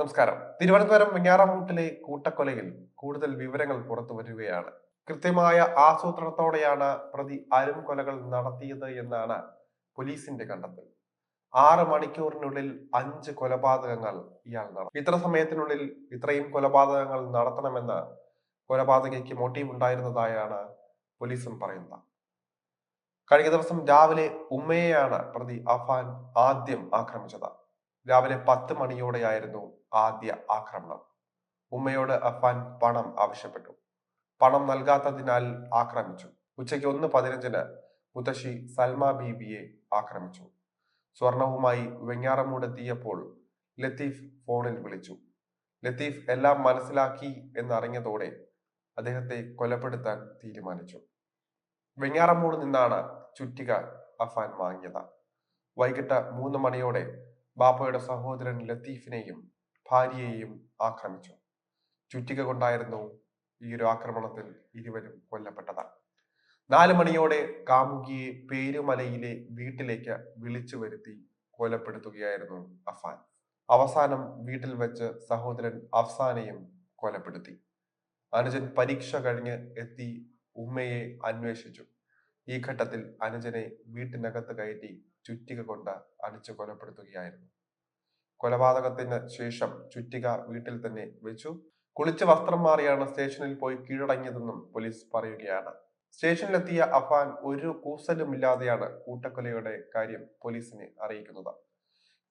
നമസ്കാരം. തിരുവനന്തപുരം വെഞ്ഞാറമൂട്ടിലെ കൂട്ടക്കൊലയിൽ കൂടുതൽ വിവരങ്ങൾ പുറത്തു വരികയാണ്. കൃത്യമായ ആസൂത്രണത്തോടെയാണ് പ്രതി അരും കൊലകൾ നടത്തിയത് എന്നാണ് പോലീസിന്റെ കണ്ടെത്തൽ. ആറ് മണിക്കൂറിനുള്ളിൽ അഞ്ച് കൊലപാതകങ്ങൾ ഇയാൾ നടത്തി. ഇത്ര സമയത്തിനുള്ളിൽ ഇത്രയും കൊലപാതകങ്ങൾ നടത്തണമെന്ന് കൊലപാതകയ്ക്ക് മോട്ടീവ് ഉണ്ടായിരുന്നതായാണ് പോലീസും പറയുന്നത്. കഴിഞ്ഞ ദിവസം രാവിലെ ഉമ്മയെയാണ് പ്രതി അഫാൻ ആദ്യം ആക്രമിച്ചത്. രാവിലെ പത്ത് മണിയോടെയായിരുന്നു ആദ്യ ആക്രമണം. ഉമ്മയോട് അഫാൻ പണം ആവശ്യപ്പെട്ടു. പണം നൽകാത്തതിനാൽ ആക്രമിച്ചു. ഉച്ചയ്ക്ക് ഒന്ന് പതിനഞ്ചിന് മുത്തശ്ശി സൽമ ബീബിയെ ആക്രമിച്ചു. സ്വർണവുമായി വെഞ്ഞാറമൂടെത്തിയപ്പോൾ ലത്തീഫ് ഫോണിൽ വിളിച്ചു. ലത്തീഫ് എല്ലാം മനസ്സിലാക്കി എന്നറിഞ്ഞതോടെ അദ്ദേഹത്തെ കൊലപ്പെടുത്താൻ തീരുമാനിച്ചു. വെഞ്ഞാറമൂട് നിന്നാണ് ചുറ്റിക അഫാൻ വാങ്ങിയത്. വൈകിട്ട് മൂന്ന് മണിയോടെ ബാപ്പയുടെ സഹോദരൻ ലത്തീഫിനെയും ഭാര്യയെയും ആക്രമിച്ചു. ചുറ്റിക കൊണ്ടായിരുന്നു ഈ ഒരു ആക്രമണത്തിൽ ഇരുവരും കൊല്ലപ്പെട്ടത്. നാല് മണിയോടെ കാമുകിയെ പേരുമലയിലെ വീട്ടിലേക്ക് വിളിച്ചു വരുത്തി കൊലപ്പെടുത്തുകയായിരുന്നു അഫാൻ. അവസാനം വീട്ടിൽ വെച്ച് സഹോദരൻ അഫ്സാനെയും കൊലപ്പെടുത്തി. അനുജൻ പരീക്ഷ കഴിഞ്ഞ് എത്തി ഉമ്മയെ അന്വേഷിച്ചു. ഈ ഘട്ടത്തിൽ അനുജനെ വീട്ടിനകത്ത് കയറ്റി ചുറ്റിക കൊണ്ട് അടിച്ചു കൊലപ്പെടുത്തുകയായിരുന്നു. കൊലപാതകത്തിന് ശേഷം ചുറ്റിക വീട്ടിൽ തന്നെ വെച്ചു. കുളിച്ച് വസ്ത്രം മാറിയാണ് സ്റ്റേഷനിൽ പോയി കീഴടങ്ങിയതെന്നും പോലീസ് പറയുകയാണ്. സ്റ്റേഷനിലെത്തിയ അഫാൻ ഒരു കൂസലുമില്ലാതെയാണ് കൂട്ടക്കൊലയുടെ കാര്യം പോലീസിനെ അറിയിക്കുന്നത്.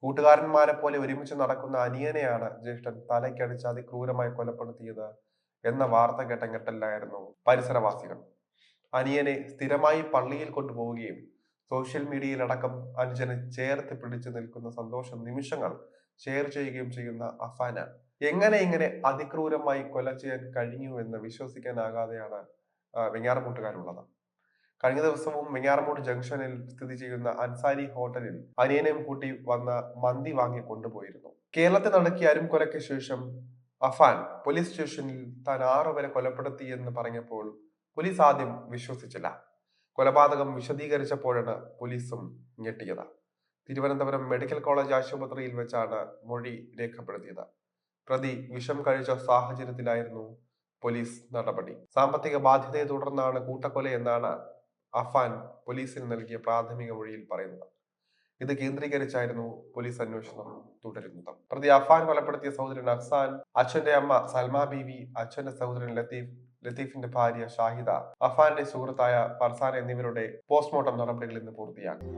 കൂട്ടുകാരന്മാരെ പോലെ ഒരുമിച്ച് നടക്കുന്ന അനിയനെയാണ് ജ്യേഷ്ഠൻ തലയ്ക്കടിച്ച് അതിക്രൂരമായി കൊലപ്പെടുത്തിയത് എന്ന വാർത്ത കേട്ട ഞെട്ടലായിരുന്നു പരിസരവാസികൾ. അനിയനെ സ്ഥിരമായി പള്ളിയിൽ കൊണ്ടുപോവുകയും സോഷ്യൽ മീഡിയയിലടക്കം അനുജനെ ചേർത്ത് പിടിച്ചു നിൽക്കുന്ന സന്തോഷ നിമിഷങ്ങൾ ഷെയർ ചെയ്യുകയും ചെയ്യുന്ന അഫാന. എങ്ങനെ ഇങ്ങനെ അതിക്രൂരമായി കൊല ചെയ്യാൻ കഴിഞ്ഞു എന്ന് വിശ്വസിക്കാനാകാതെയാണ് വെങ്ങാറമൂട്ടുകാരുള്ളത്. കഴിഞ്ഞ ദിവസവും വെങ്ങാറമൂട് ജംഗ്ഷനിൽ സ്ഥിതി ചെയ്യുന്ന അൻസാരി ഹോട്ടലിൽ അനിയനെയും കൂട്ടി വന്ന മന്തി വാങ്ങി കൊണ്ടുപോയിരുന്നു. കേരളത്തിൽ നടക്കിയ അരും കൊലയ്ക്ക് ശേഷം അഫാൻ പോലീസ് സ്റ്റേഷനിൽ താൻ ആറുപേരെ കൊലപ്പെടുത്തി എന്ന് പറഞ്ഞപ്പോൾ പോലീസ് ആദ്യം വിശ്വസിച്ചില്ല. കൊലപാതകം വിശദീകരിച്ചപ്പോഴാണ് പോലീസും ഞെട്ടിയത്. തിരുവനന്തപുരം മെഡിക്കൽ കോളേജ് ആശുപത്രിയിൽ വെച്ചാണ് മൊഴി രേഖപ്പെടുത്തിയത്. പ്രതി വിഷം കഴിച്ച സാഹചര്യത്തിലായിരുന്നു പോലീസ് നടപടി. സാമ്പത്തിക ബാധ്യതയെ തുടർന്നാണ് കൂട്ടക്കൊല എന്നാണ് അഫാൻ പോലീസിന് നൽകിയ പ്രാഥമിക മൊഴിയിൽ പറയുന്നത്. ഇത് കേന്ദ്രീകരിച്ചായിരുന്നു പോലീസ് അന്വേഷണം തുടരുന്നത്. പ്രതി അഫാൻ കൊലപ്പെടുത്തിയ സഹോദരൻ അഫ്സാൻ അച്ഛന്റെ അമ്മ സൽമാ ബീവി അച്ഛന്റെ സഹോദരൻ ലത്തീഫ് ലത്തീഫിന്റെ ഭാര്യ ഷാഹിദ അഫാന്റെ സുഹൃത്തായ ഫർസാൻ എന്നിവരുടെ പോസ്റ്റ്മോർട്ടം നടപടികൾ ഇന്ന് പൂർത്തിയാക്കി.